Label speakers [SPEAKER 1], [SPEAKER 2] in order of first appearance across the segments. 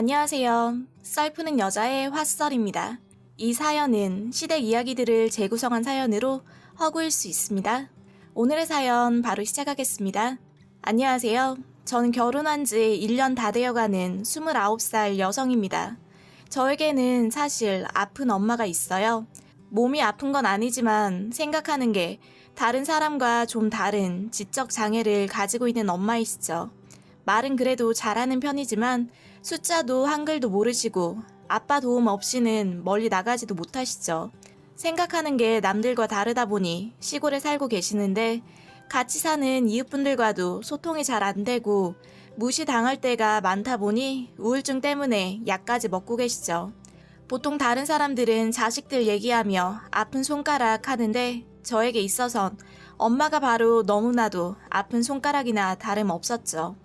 [SPEAKER 1] 안녕하세요. 썰 푸는 여자의 화썰입니다. 이 사연은 시댁 이야기들을 재구성한 사연으로 허구일 수 있습니다. 오늘의 사연 바로 시작하겠습니다. 안녕하세요. 저는 결혼한 지 1년 다 되어가는 29살 여성입니다. 저에게는 사실 아픈 엄마가 있어요. 몸이 아픈 건 아니지만 생각하는 게 다른 사람과 좀 다른 지적 장애를 가지고 있는 엄마이시죠. 말은 그래도 잘하는 편이지만 숫자도 한글도 모르시고 아빠 도움 없이는 멀리 나가지도 못하시죠. 생각하는 게 남들과 다르다 보니 시골에 살고 계시는데 같이 사는 이웃분들과도 소통이 잘 안 되고 무시당할 때가 많다 보니 우울증 때문에 약까지 먹고 계시죠. 보통 다른 사람들은 자식들 얘기하며 아픈 손가락 하는데 저에게 있어선 엄마가 바로 너무나도 아픈 손가락이나 다름 없었죠.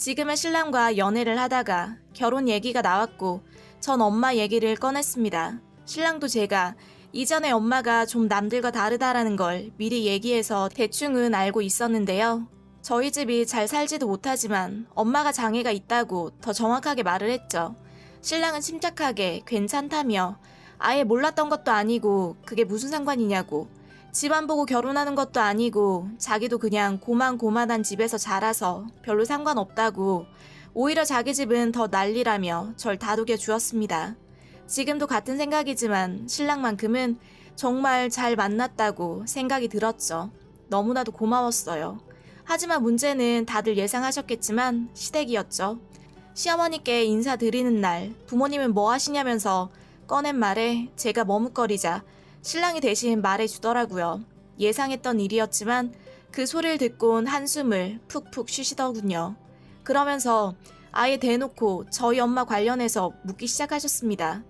[SPEAKER 1] 지금은 신랑과 연애를 하다가 결혼 얘기가 나왔고 전 엄마 얘기를 꺼냈습니다. 신랑도 제가 이전에 엄마가 좀 남들과 다르다라는 걸 미리 얘기해서 대충은 알고 있었는데요. 저희 집이 잘 살지도 못하지만 엄마가 장애가 있다고 더 정확하게 말을 했죠. 신랑은 침착하게 괜찮다며 아예 몰랐던 것도 아니고 그게 무슨 상관이냐고 집안 보고 결혼하는 것도 아니고 자기도 그냥 고만고만한 집에서 자라서 별로 상관없다고 오히려 자기 집은 더 난리라며 절 다독여 주었습니다. 지금도 같은 생각이지만 신랑만큼은 정말 잘 만났다고 생각이 들었죠. 너무나도 고마웠어요. 하지만 문제는 다들 예상하셨겠지만 시댁이었죠. 시어머니께 인사드리는 날 부모님은 뭐 하시냐면서 꺼낸 말에 제가 머뭇거리자 신랑이 대신 말해주더라고요. 예상했던 일이었지만 그 소리를 듣곤 한숨을 푹푹 쉬시더군요. 그러면서 아예 대놓고 저희 엄마 관련해서 묻기 시작하셨습니다.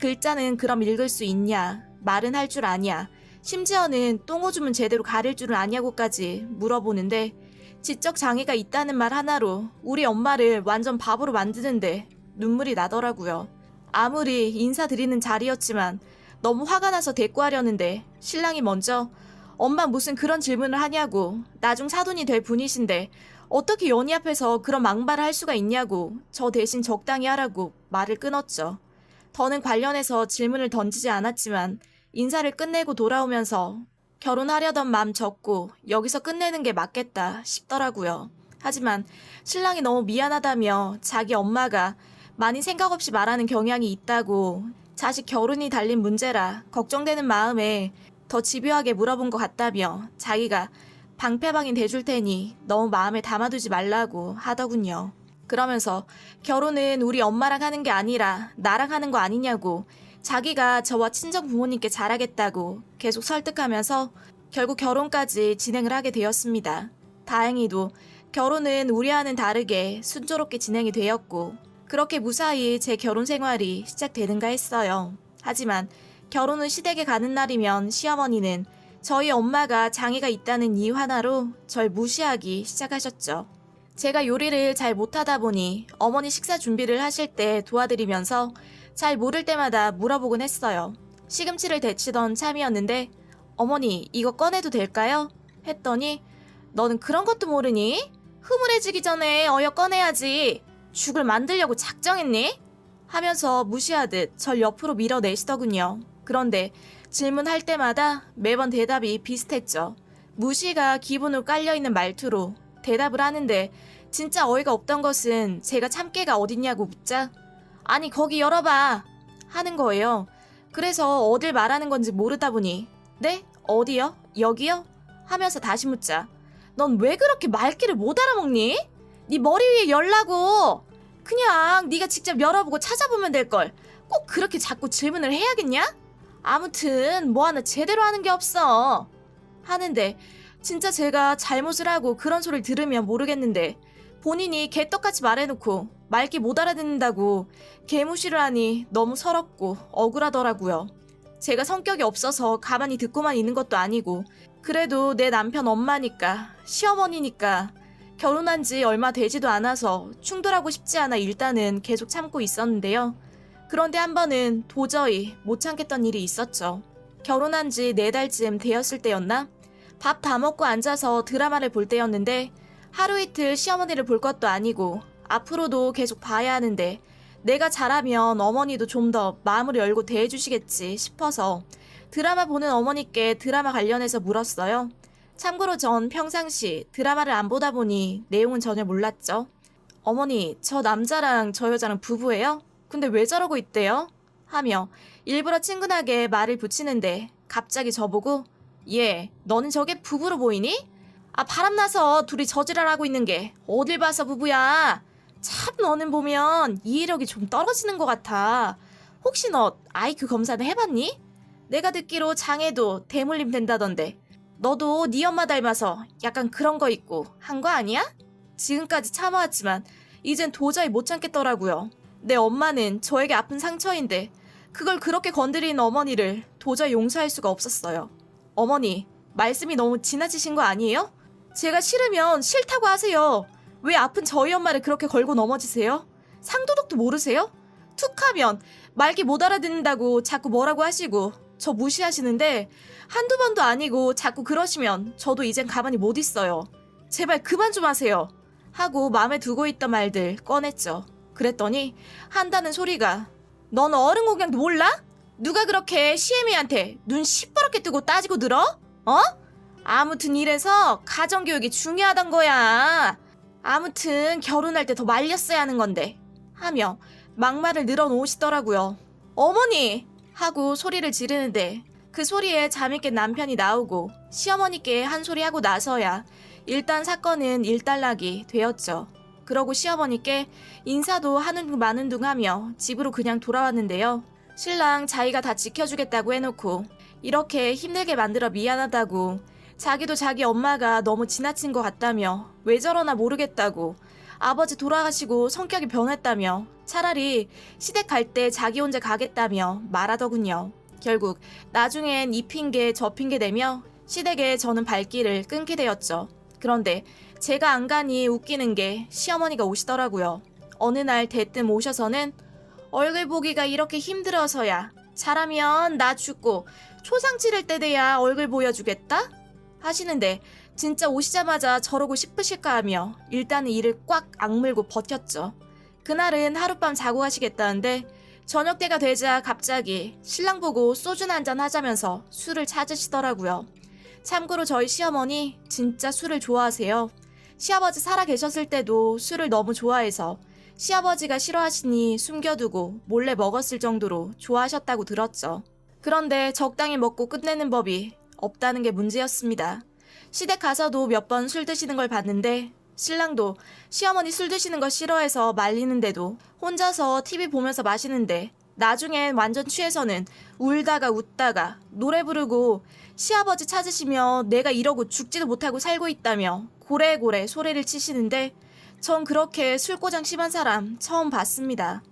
[SPEAKER 1] 글자는 그럼 읽을 수 있냐? 말은 할 줄 아냐? 심지어는 똥오줌은 제대로 가릴 줄은 아냐고까지 물어보는데 지적 장애가 있다는 말 하나로 우리 엄마를 완전 바보로 만드는데 눈물이 나더라고요. 아무리 인사드리는 자리였지만 너무 화가 나서 대꾸하려는데 신랑이 먼저 엄마 무슨 그런 질문을 하냐고 나중 사돈이 될 분이신데 어떻게 연희 앞에서 그런 망발을 할 수가 있냐고 저 대신 적당히 하라고 말을 끊었죠. 더는 관련해서 질문을 던지지 않았지만 인사를 끝내고 돌아오면서 결혼하려던 맘 접고 여기서 끝내는 게 맞겠다 싶더라고요. 하지만 신랑이 너무 미안하다며 자기 엄마가 많이 생각 없이 말하는 경향이 있다고 자식 결혼이 달린 문제라 걱정되는 마음에 더 집요하게 물어본 것 같다며 자기가 방패방인 돼줄 테니 너무 마음에 담아두지 말라고 하더군요. 그러면서 결혼은 우리 엄마랑 하는 게 아니라 나랑 하는 거 아니냐고 자기가 저와 친정 부모님께 잘하겠다고 계속 설득하면서 결국 결혼까지 진행을 하게 되었습니다. 다행히도 결혼은 우리와는 다르게 순조롭게 진행이 되었고 그렇게 무사히 제 결혼 생활이 시작되는가 했어요. 하지만 결혼은 시댁에 가는 날이면 시어머니는 저희 엄마가 장애가 있다는 이유 하나로 절 무시하기 시작하셨죠. 제가 요리를 잘 못하다 보니 어머니 식사 준비를 하실 때 도와드리면서 잘 모를 때마다 물어보곤 했어요. 시금치를 데치던 참이었는데 어머니 이거 꺼내도 될까요? 했더니 너는 그런 것도 모르니? 흐물해지기 전에 어여 꺼내야지. 죽을 만들려고 작정했니? 하면서 무시하듯 절 옆으로 밀어내시더군요. 그런데 질문할 때마다 매번 대답이 비슷했죠. 무시가 기본으로 깔려있는 말투로 대답을 하는데 진짜 어이가 없던 것은 제가 참깨가 어딨냐고 묻자 아니 거기 열어봐 하는 거예요. 그래서 어딜 말하는 건지 모르다 보니 네? 어디요? 여기요? 하면서 다시 묻자 넌 왜 그렇게 말귀를 못 알아먹니? 네 머리 위에 열라고 그냥 네가 직접 열어보고 찾아보면 될걸 꼭 그렇게 자꾸 질문을 해야겠냐? 아무튼 뭐 하나 제대로 하는 게 없어 하는데 진짜 제가 잘못을 하고 그런 소리를 들으면 모르겠는데 본인이 개떡같이 말해놓고 말귀 못 알아듣는다고 개무시를 하니 너무 서럽고 억울하더라고요. 제가 성격이 없어서 가만히 듣고만 있는 것도 아니고 그래도 내 남편 엄마니까 시어머니니까 결혼한 지 얼마 되지도 않아서 충돌하고 싶지 않아 일단은 계속 참고 있었는데요. 그런데 한 번은 도저히 못 참겠던 일이 있었죠. 결혼한 지 네 달쯤 되었을 때였나? 밥 다 먹고 앉아서 드라마를 볼 때였는데 하루 이틀 시어머니를 볼 것도 아니고 앞으로도 계속 봐야 하는데 내가 잘하면 어머니도 좀 더 마음을 열고 대해주시겠지 싶어서 드라마 보는 어머니께 드라마 관련해서 물었어요. 참고로 전 평상시 드라마를 안 보다 보니 내용은 전혀 몰랐죠. 어머니, 저 남자랑 저 여자랑 부부예요? 근데 왜 저러고 있대요? 하며 일부러 친근하게 말을 붙이는데 갑자기 저보고 얘, 너는 저게 부부로 보이니? 아, 바람나서 둘이 저지랄하고 있는 게 어딜 봐서 부부야? 참 너는 보면 이해력이 좀 떨어지는 것 같아. 혹시 너 아이큐 검사는 해봤니? 내가 듣기로 장애도 대물림 된다던데. 너도 네 엄마 닮아서 약간 그런 거 있고 한 거 아니야? 지금까지 참아왔지만 이젠 도저히 못 참겠더라고요. 내 엄마는 저에게 아픈 상처인데 그걸 그렇게 건드리는 어머니를 도저히 용서할 수가 없었어요. 어머니, 말씀이 너무 지나치신 거 아니에요? 제가 싫으면 싫다고 하세요. 왜 아픈 저희 엄마를 그렇게 걸고 넘어지세요? 상도덕도 모르세요? 툭 하면 말귀 못 알아듣는다고 자꾸 뭐라고 하시고 저 무시하시는데 한두 번도 아니고 자꾸 그러시면 저도 이젠 가만히 못 있어요. 제발 그만 좀 하세요. 하고 마음에 두고 있던 말들 꺼냈죠. 그랬더니 한다는 소리가 넌 어른 공양도 몰라? 누가 그렇게 시애미한테 눈 시퍼렇게 뜨고 따지고 들어? 어? 아무튼 이래서 가정교육이 중요하단 거야. 아무튼 결혼할 때 더 말렸어야 하는 건데. 하며 막말을 늘어놓으시더라고요. 어머니! 하고 소리를 지르는데 그 소리에 잠이 깬 남편이 나오고 시어머니께 한 소리 하고 나서야 일단 사건은 일단락이 되었죠. 그러고 시어머니께 인사도 하는 둥 마는 둥 하며 집으로 그냥 돌아왔는데요. 신랑 자기가 다 지켜주겠다고 해놓고 이렇게 힘들게 만들어 미안하다고 자기도 자기 엄마가 너무 지나친 것 같다며 왜 저러나 모르겠다고 아버지 돌아가시고 성격이 변했다며 차라리 시댁 갈 때 자기 혼자 가겠다며 말하더군요. 결국 나중엔 이 핑계 저 핑계 대며 시댁에 저는 발길을 끊게 되었죠. 그런데 제가 안 가니 웃기는 게 시어머니가 오시더라고요. 어느 날 대뜸 오셔서는 얼굴 보기가 이렇게 힘들어서야 잘하면 나 죽고 초상 치를 때 돼야 얼굴 보여주겠다? 하시는데 진짜 오시자마자 저러고 싶으실까 하며 일단은 이를 꽉 악물고 버텼죠. 그날은 하룻밤 자고 가시겠다는데 저녁 때가 되자 갑자기 신랑 보고 소주나 한잔 하자면서 술을 찾으시더라고요. 참고로 저희 시어머니 진짜 술을 좋아하세요. 시아버지 살아 계셨을 때도 술을 너무 좋아해서 시아버지가 싫어하시니 숨겨두고 몰래 먹었을 정도로 좋아하셨다고 들었죠. 그런데 적당히 먹고 끝내는 법이 없다는 게 문제였습니다. 시댁 가서도 몇 번 술 드시는 걸 봤는데 신랑도 시어머니 술 드시는 거 싫어해서 말리는데도 혼자서 TV 보면서 마시는데 나중엔 완전 취해서는 울다가 웃다가 노래 부르고 시아버지 찾으시며 내가 이러고 죽지도 못하고 살고 있다며 고래고래 소리를 치시는데 전 그렇게 술고장 심한 사람 처음 봤습니다.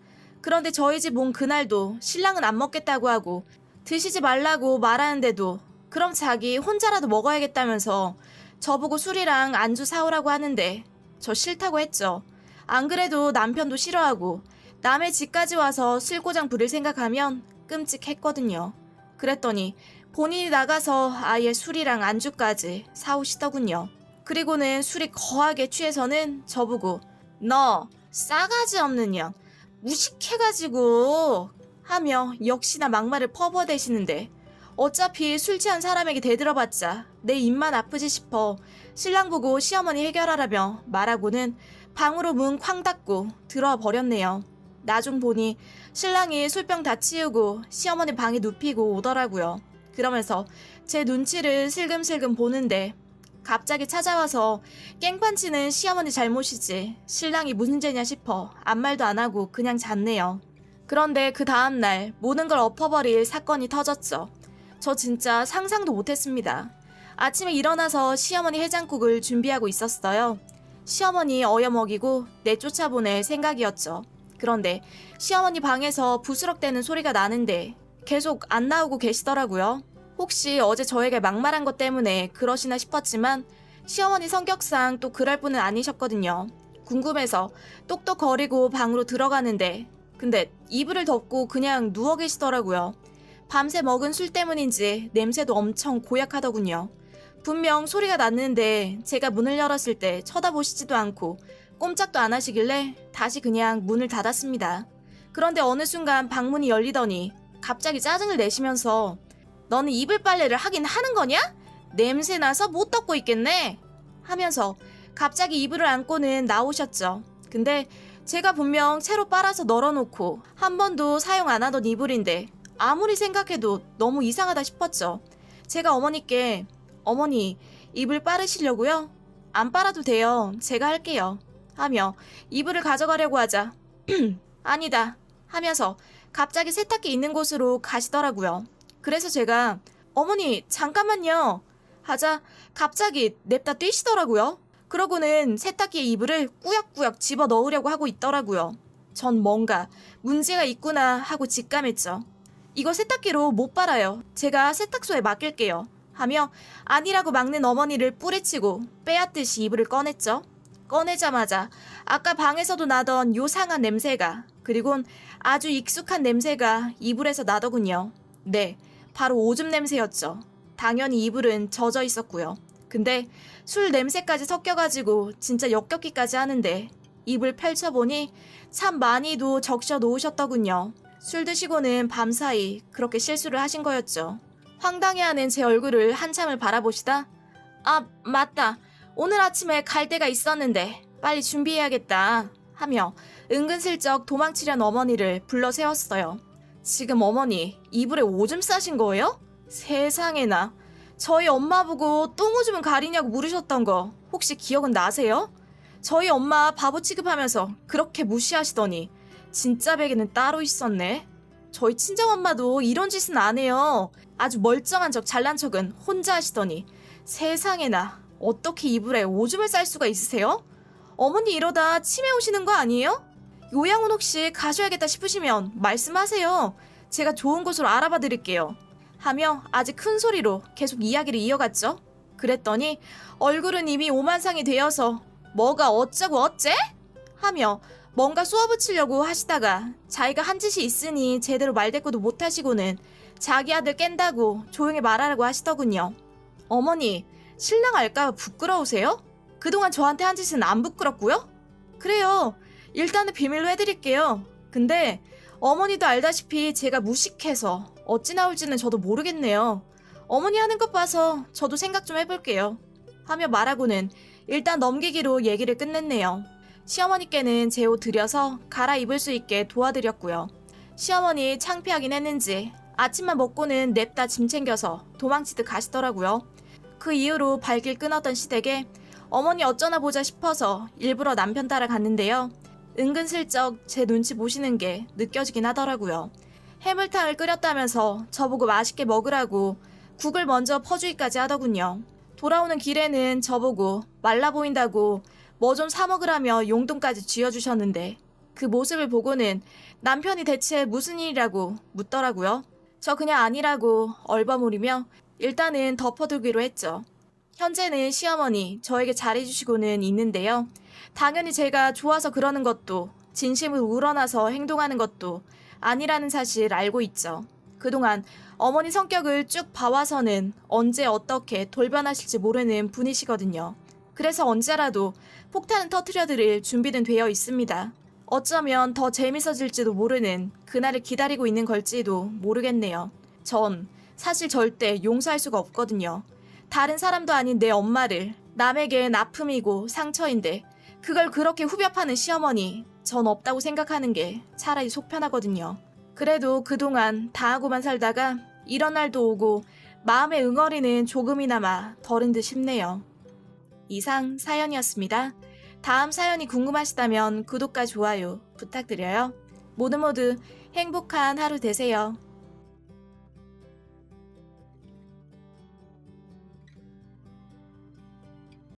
[SPEAKER 1] 그런데 저희 집 온 그날도 신랑은 안 먹겠다고 하고 드시지 말라고 말하는데도 그럼 자기 혼자라도 먹어야겠다면서 저보고 술이랑 안주 사오라고 하는데 저 싫다고 했죠. 안 그래도 남편도 싫어하고 남의 집까지 와서 술고장 부릴 생각하면 끔찍했거든요. 그랬더니 본인이 나가서 아예 술이랑 안주까지 사오시더군요. 그리고는 술이 거하게 취해서는 저보고 너 싸가지 없는 년 무식해가지고 하며 역시나 막말을 퍼부어대시는데 어차피 술 취한 사람에게 대들어봤자 내 입만 아프지 싶어 신랑 보고 시어머니 해결하라며 말하고는 방으로 문 쾅 닫고 들어버렸네요. 나중 보니 신랑이 술병 다 치우고 시어머니 방에 눕히고 오더라고요. 그러면서 제 눈치를 슬금슬금 보는데 갑자기 찾아와서 깽판 치는 시어머니 잘못이지 신랑이 무슨 죄냐 싶어 아무 말도 안 하고 그냥 잤네요. 그런데 그 다음날 모든 걸 엎어버릴 사건이 터졌죠. 저 진짜 상상도 못했습니다. 아침에 일어나서 시어머니 해장국을 준비하고 있었어요. 시어머니 어여먹이고 내쫓아보낼 생각이었죠. 그런데 시어머니 방에서 부스럭대는 소리가 나는데 계속 안 나오고 계시더라고요. 혹시 어제 저에게 막말한 것 때문에 그러시나 싶었지만 시어머니 성격상 또 그럴 분은 아니셨거든요. 궁금해서 똑똑거리고 방으로 들어가는데 근데 이불을 덮고 그냥 누워 계시더라고요. 밤새 먹은 술 때문인지 냄새도 엄청 고약하더군요. 분명 소리가 났는데 제가 문을 열었을 때 쳐다보시지도 않고 꼼짝도 안 하시길래 다시 그냥 문을 닫았습니다. 그런데 어느 순간 방문이 열리더니 갑자기 짜증을 내시면서 너는 이불 빨래를 하긴 하는 거냐? 냄새 나서 못 덮고 있겠네. 하면서 갑자기 이불을 안고는 나오셨죠. 근데 제가 분명 채로 빨아서 널어놓고 한 번도 사용 안 하던 이불인데 아무리 생각해도 너무 이상하다 싶었죠. 제가 어머니께 어머니 이불 빠르시려고요? 안 빨아도 돼요. 제가 할게요. 하며 이불을 가져가려고 하자 아니다 하면서 갑자기 세탁기 있는 곳으로 가시더라고요. 그래서 제가 어머니 잠깐만요 하자 갑자기 냅다 뛰시더라고요. 그러고는 세탁기에 이불을 꾸역꾸역 집어 넣으려고 하고 있더라고요. 전 뭔가 문제가 있구나 하고 직감했죠. 이거 세탁기로 못 빨아요. 제가 세탁소에 맡길게요. 하며 아니라고 막는 어머니를 뿌리치고 빼앗듯이 이불을 꺼냈죠. 꺼내자마자 아까 방에서도 나던 요상한 냄새가 그리곤 아주 익숙한 냄새가 이불에서 나더군요. 네, 바로 오줌 냄새였죠. 당연히 이불은 젖어 있었고요. 근데 술 냄새까지 섞여가지고 진짜 역겹기까지 하는데 이불 펼쳐보니 참 많이도 적셔 놓으셨더군요. 술 드시고는 밤사이 그렇게 실수를 하신 거였죠. 황당해하는 제 얼굴을 한참을 바라보시다 아 맞다 오늘 아침에 갈 데가 있었는데 빨리 준비해야겠다 하며 은근슬쩍 도망치려는 어머니를 불러 세웠어요. 지금 어머니 이불에 오줌 싸신 거예요? 세상에나 저희 엄마 보고 똥 오줌은 가리냐고 물으셨던 거 혹시 기억은 나세요? 저희 엄마 바보 취급하면서 그렇게 무시하시더니 진짜 베개는 따로 있었네. 저희 친정엄마도 이런 짓은 안 해요. 아주 멀쩡한 척 잘난 척은 혼자 하시더니 세상에나 어떻게 이불에 오줌을 쌀 수가 있으세요? 어머니 이러다 치매 오시는 거 아니에요? 요양원 혹시 가셔야겠다 싶으시면 말씀하세요. 제가 좋은 곳으로 알아봐 드릴게요. 하며 아주 큰 소리로 계속 이야기를 이어갔죠. 그랬더니 얼굴은 이미 오만상이 되어서 뭐가 어쩌고 어째? 하며 뭔가 쏘아붙이려고 하시다가 자기가 한 짓이 있으니 제대로 말대꾸도 못 하시고는 자기 아들 깬다고 조용히 말하라고 하시더군요. 어머니, 신랑 알까 부끄러우세요? 그동안 저한테 한 짓은 안 부끄럽고요? 그래요. 일단은 비밀로 해드릴게요. 근데 어머니도 알다시피 제가 무식해서 어찌 나올지는 저도 모르겠네요. 어머니 하는 것 봐서 저도 생각 좀 해볼게요. 하며 말하고는 일단 넘기기로 얘기를 끝냈네요. 시어머니께는 제 옷 들여서 갈아입을 수 있게 도와드렸고요. 시어머니 창피하긴 했는지 아침만 먹고는 냅다 짐 챙겨서 도망치듯 가시더라고요. 그 이후로 발길 끊었던 시댁에 어머니 어쩌나 보자 싶어서 일부러 남편 따라 갔는데요. 은근슬쩍 제 눈치 보시는 게 느껴지긴 하더라고요. 해물탕을 끓였다면서 저보고 맛있게 먹으라고 국을 먼저 퍼주기까지 하더군요. 돌아오는 길에는 저보고 말라 보인다고 뭐 좀 사 먹으라며 용돈까지 쥐어주셨는데 그 모습을 보고는 남편이 대체 무슨 일이라고 묻더라고요. 저 그냥 아니라고 얼버무리며 일단은 덮어두기로 했죠. 현재는 시어머니 저에게 잘해주시고는 있는데요. 당연히 제가 좋아서 그러는 것도 진심으로 우러나서 행동하는 것도 아니라는 사실 알고 있죠. 그동안 어머니 성격을 쭉 봐와서는 언제 어떻게 돌변하실지 모르는 분이시거든요. 그래서 언제라도 폭탄은 터트려 드릴 준비는 되어 있습니다. 어쩌면 더 재밌어질지도 모르는 그날을 기다리고 있는 걸지도 모르겠네요. 전 사실 절대 용서할 수가 없거든요. 다른 사람도 아닌 내 엄마를 남에겐 아픔이고 상처인데 그걸 그렇게 후벼 파는 시어머니 전 없다고 생각하는 게 차라리 속 편하거든요. 그래도 그동안 당하고만 살다가 이런 날도 오고 마음의 응어리는 조금이나마 덜은 듯 싶네요. 이상 사연이었습니다. 다음 사연이 궁금하시다면 구독과 좋아요 부탁드려요. 모두 모두 행복한 하루 되세요.